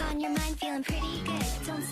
on your mind, feeling pretty good. Don't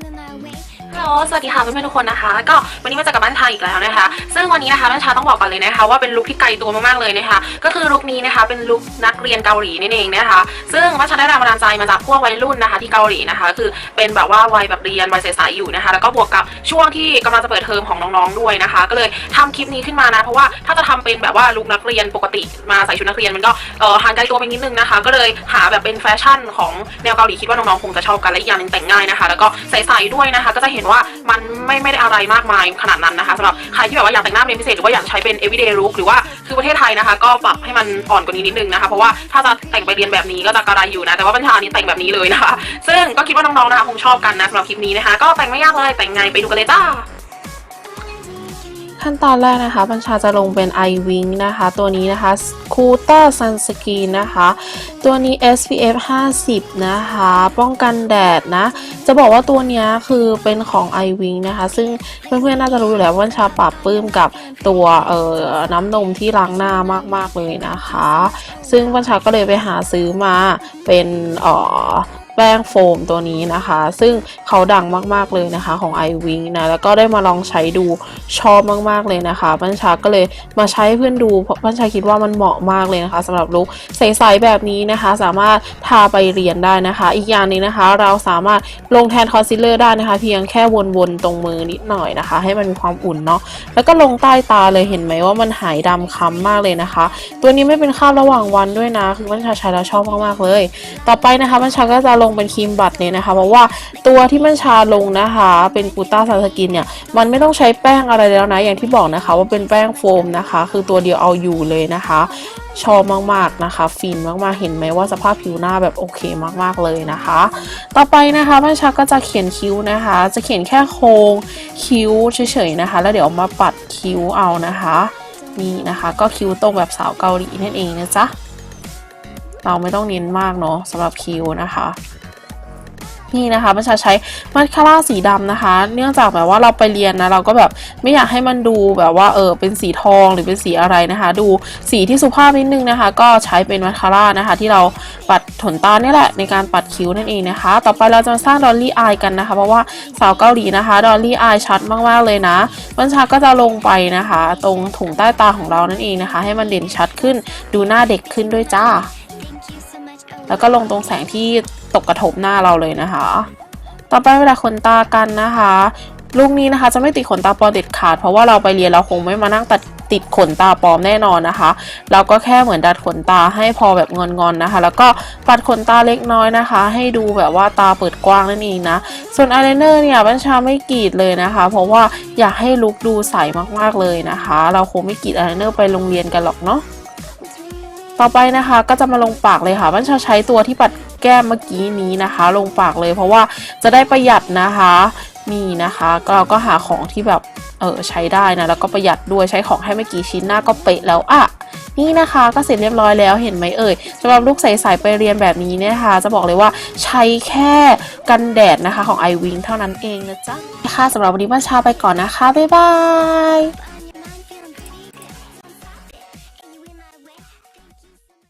ฮัลโหลสวัสดีค่ะเพื่อนๆทุกคนนะคะ ก็วันนี้มาเจอกับบ้านชาอีกแล้วนะคะ ซึ่งวันนี้นะคะบ้านชาต้องบอกก่อนเลยนะคะ ว่าเป็นลุคที่ไกลตัวมากๆเลยนะคะ ก็คือลุคนี้นะคะ เป็นลุคนักเรียนเกาหลีนั่นเองนะคะ ซึ่งบ้านชาได้แรงบันดาลใจมาจากพวกวัยรุ่นนะคะ ที่เกาหลีนะคะ คือเป็นแบบว่าวัยแบบเรียนวัยใสๆอยู่นะคะ แล้วก็บวกกับช่วงที่กำลังจะเปิดเทอมของน้องๆด้วยนะคะ ก็เลยทำคลิปนี้ขึ้นมานะ เพราะว่าถ้าจะทำเป็นแบบว่าลุคนักเรียนปกติมาใส่ชุดนักเรียนมันก็เออห่างไกลตัวไปนิดนึงนะคะ ก็เลยหาแบบเป็นแฟชั่นของแนวเกาหลีคิดว่าน้องๆคงจะชอบกันและอีกอย่างนึงแต่งง่ายนะคะ แล้วก็ใสๆด้วยนะคะ ก็จะเห็นว่ามันไม่ไม่ได้อะไรมากมายขนาดนั้นนะคะสำหรับใครที่แบบว่าอยากแต่งหน้าเป็นพิเศษหรือว่าอยากใช้เป็น everyday look หรือว่าคือประเทศไทยนะคะ ก็ปรับให้มันอ่อนกว่านี้นิดนึงนะคะ เพราะว่าถ้าจะแต่งไปเรียนแบบนี้ก็จะกระไรอยู่นะ แต่ว่าบัญชานี้แต่งแบบนี้เลยนะคะ ซึ่งก็คิดว่าน้องๆนะคะคงชอบกันนะสำหรับคลิปนี้นะคะ ก็แต่งไม่ยากเลยแต่งไงไปดูกันเลยจ้า ขั้นตอนแรกนะคะบัญชาจะลงเป็น eye wing นะคะ ตัวนี้นะคะคูเตอร์ซันสกรีนนะคะ ตัวนี้ SPF 50 นะคะ ป้องกันแดดนะ จะบอกว่าตัวนี้คือเป็นของ eye wing นะคะ ซึ่งเพื่อนๆน่าจะรู้อยู่แล้วว่าบัญชาปรับปื้มกับตัวเอ่อน้ำนมที่ล้างหน้ามากๆเลยนะคะ ซึ่งบัญชาก็เลยไปหาซื้อมาเป็นเอ่อ แป้งโฟมตัวนี้นะคะ ซึ่งเขาดังมากๆเลยนะคะของ i w i n g นะ แล้วก็ได้มาลองใช้ดูชอบมากๆเลยนะคะบัญชาก็เลยมาใช้เพื่อนดูเพราะบัญชาคิดว่ามันเหมาะมากเลยนะคะสำหรับลุคใสๆแบบนี้นะคะ สามารถทาไปเรียนได้นะคะ อีกอย่างนึงนะคะ เราสามารถลงแทนคอนซีลเลอร์ได้นะคะ เพียงแค่วนๆตรงมือนิดหน่อยนะคะ ให้มันมีความอุ่นเนาะแล้วก็ลงใต้ตาเลยเห็นไหมว่ามันหายดำค้ำมากเลยนะคะ ตัวนี้ไม่เป็นคราบระหว่างวันด้วยนะคือบัญชาใช้แล้วชอบมากๆเลย ต่อไปนะคะบัญชาก็จะลงเป็นครีมบัตเนี่ยนะคะเพราะว่าตัวที่บัญชาลงนะคะ เป็นกูต้าซันสกินเนี่ยมันไม่ต้องใช้แป้งอะไรแล้วนะอย่างที่บอกนะคะ ว่าเป็นแป้งโฟมนะคะ คือตัวเดียวเอาอยู่เลยนะคะชอบมากๆนะคะ ฟินมากๆ เห็นไหมว่าสภาพผิวหน้าแบบโอเคมากๆเลยนะคะ ต่อไปนะคะบัญชาก็จะเขียนคิ้วนะคะ จะเขียนแค่โครงคิ้วเฉยๆนะคะ แล้วเดี๋ยวมาปัดคิ้วเอานะคะ นี่นะคะ ก็คิ้วตรงแบบสาวเกาหลีนั่นเองนะจ๊ะ เราไม่ต้องเน้นมากเนาะสำหรับคิ้วนะคะนี่นะคะบัญชาใช้มาสคาร่าสีดำนะคะ เนื่องจากแบบว่าเราไปเรียนนะเราก็แบบไม่อยากให้มันดูแบบว่าเออเป็นสีทองหรือเป็นสีอะไรนะคะ ดูสีที่สุภาพนิดนึงนะคะ ก็ใช้เป็นมาสคาร่านะคะ ที่เราปัดขนตาเนี่ยแหละในการปัดคิ้วนั่นเองนะคะ ต่อไปเราจะมาสร้างดอลลี่อายกันนะคะ เพราะว่าสาวเกาหลีนะคะดอลลี่อายชัดมากๆเลยนะบัญชาก็จะลงไปนะคะ ตรงถุงใต้ตาของเรานั่นเองนะคะ ให้มันเด่นชัดขึ้นดูหน้าเด็กขึ้นด้วยจ้า แล้วก็ลงตรงแสงที่ตกกระทบหน้าเราเลยนะคะ ต่อไปเวลาขนตากันนะคะลูกนี้นะคะจะไม่ติดขนตาปลอมเด็ดขาด เพราะว่าเราไปเรียนเราคงไม่มานั่งตัดติดขนตาปลอมแน่นอนนะคะ เราก็แค่เหมือนดัดขนตาให้พอแบบงอนๆนะคะ แล้วก็ปัดขนตาเล็กน้อยนะคะ ให้ดูแบบว่าตาเปิดกว้างนั่นเองนะ ส่วนอายไลเนอร์เนี่ยบัญชาไม่กรีดเลยนะคะ เพราะว่าอยากให้ลุคดูใสมากๆเลยนะคะ เราคงไม่กรีดอายไลเนอร์ไปโรงเรียนกันหรอกเนาะ ต่อไปนะคะก็จะมาลงปากเลยค่ะบัญชาใช้ตัวที่ปัดแก้มเมื่อกี้นี้นะคะ ลงปากเลยเพราะว่าจะได้ประหยัดนะคะนี่นะคะก็เราก็หาของที่แบบเออใช้ได้นะแล้วก็ประหยัดด้วยใช้ของให้ไม่กี่ชิ้นหน้าก็เป๊ะแล้วอะนี่นะคะก็เสร็จเรียบร้อยแล้วเห็นไหมเอ่ยสำหรับลูกใสๆไปเรียนแบบนี้เนี่ยนะคะจะบอกเลยว่าใช้แค่กันแดดนะคะของ i w i n เท่านั้นเองนะจ๊ะค่ะสำหรับวันนี้บัญชาไปก่อนนะคะ บ๊ายบาย